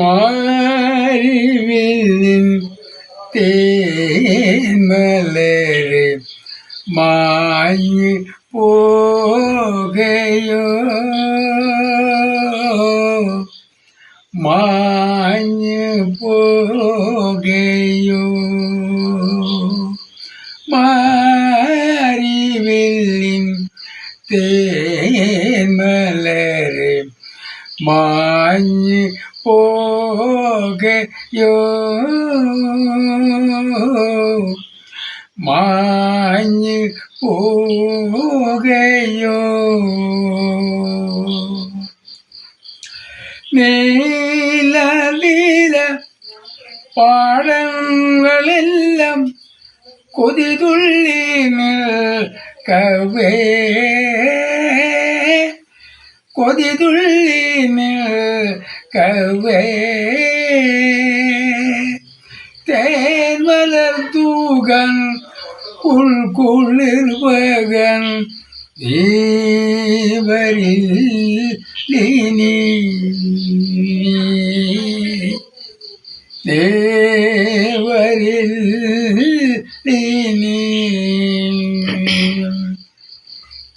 മാരിവില്ലിൻ തേന്മലരെ മാഞ്ഞു പോകയോ? മാഞ്ഞു പോകയോ? മാരിവില്ലിൻ തേന്മലരെ മാഞ്ഞു പോകയോ? മാഞ്ഞ് പോകയോ? നീല നീല പാടങ്ങളെല്ലാം കൊതിതുള്ളി നിൽക്കവേ. കൊതിതുള്ളി കവേ തേൻ വളർത്തൂകൻ ഉൾക്കുളിർവകൻ ീവരിൽ ലീനി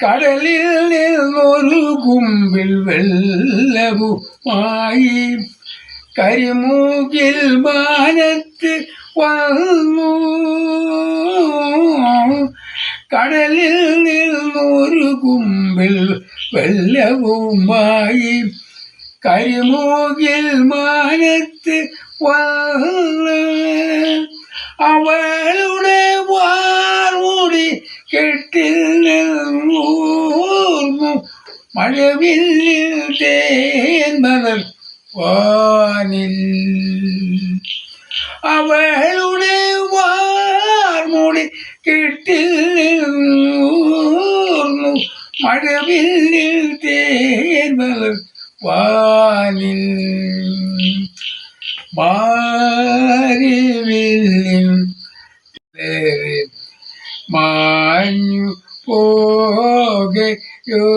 കടലിൽ നിന്നൊരു കുമ്പിൽ വെള്ളവുമായി കരിമൂക്കിൽ മാനത്ത് വന്നു. കടലിൽ നിന്നൊരു കുമ്പിൽ വെള്ളവുമായി കരിമൂകിൽ മാനത്ത് വന്ന്. അവളുടെ വാർമുടി കെട്ടിൽ നിന്നൂർന്നു മഴവില്ലിൽ തേൻമലർ വാനിൽ. അവളുടെ വാർമുടി കെട്ടിൽ നിന്നു മഴവില്ലിൽ തേൻമലർ വാനിൽ. മാരിവില്ലിൻ പോകയോ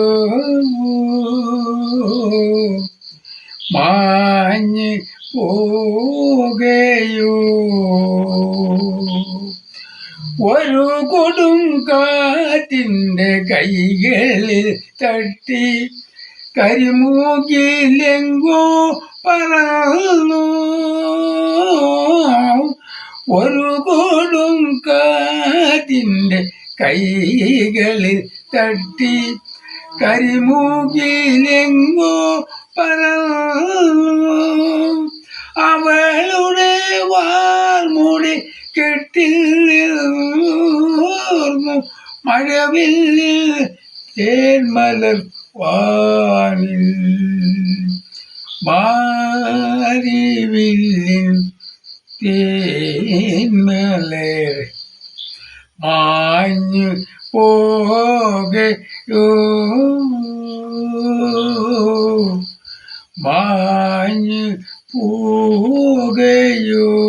മാഞ്ഞ് പോകയോ. ഒരു കൊടും കാറ്റിന്റെ കൈകളിൽ തട്ടി കരിമൂക്കിലെങ്കോ പറന്നു. ഒരു കൊടും കാറ്റിന്റെ കൈകളിൽ തട്ടി കരിമൂക്കിലെങ്ങോ പറന്നു. അവളുടെ വാർമുടി കെട്ടിൽ മഴവില്ലിൽ തേന്മലർ വാനിൽ. മാരിവില്ലിൻ തേന്മലർ 많이 보게요. 많이 보게요.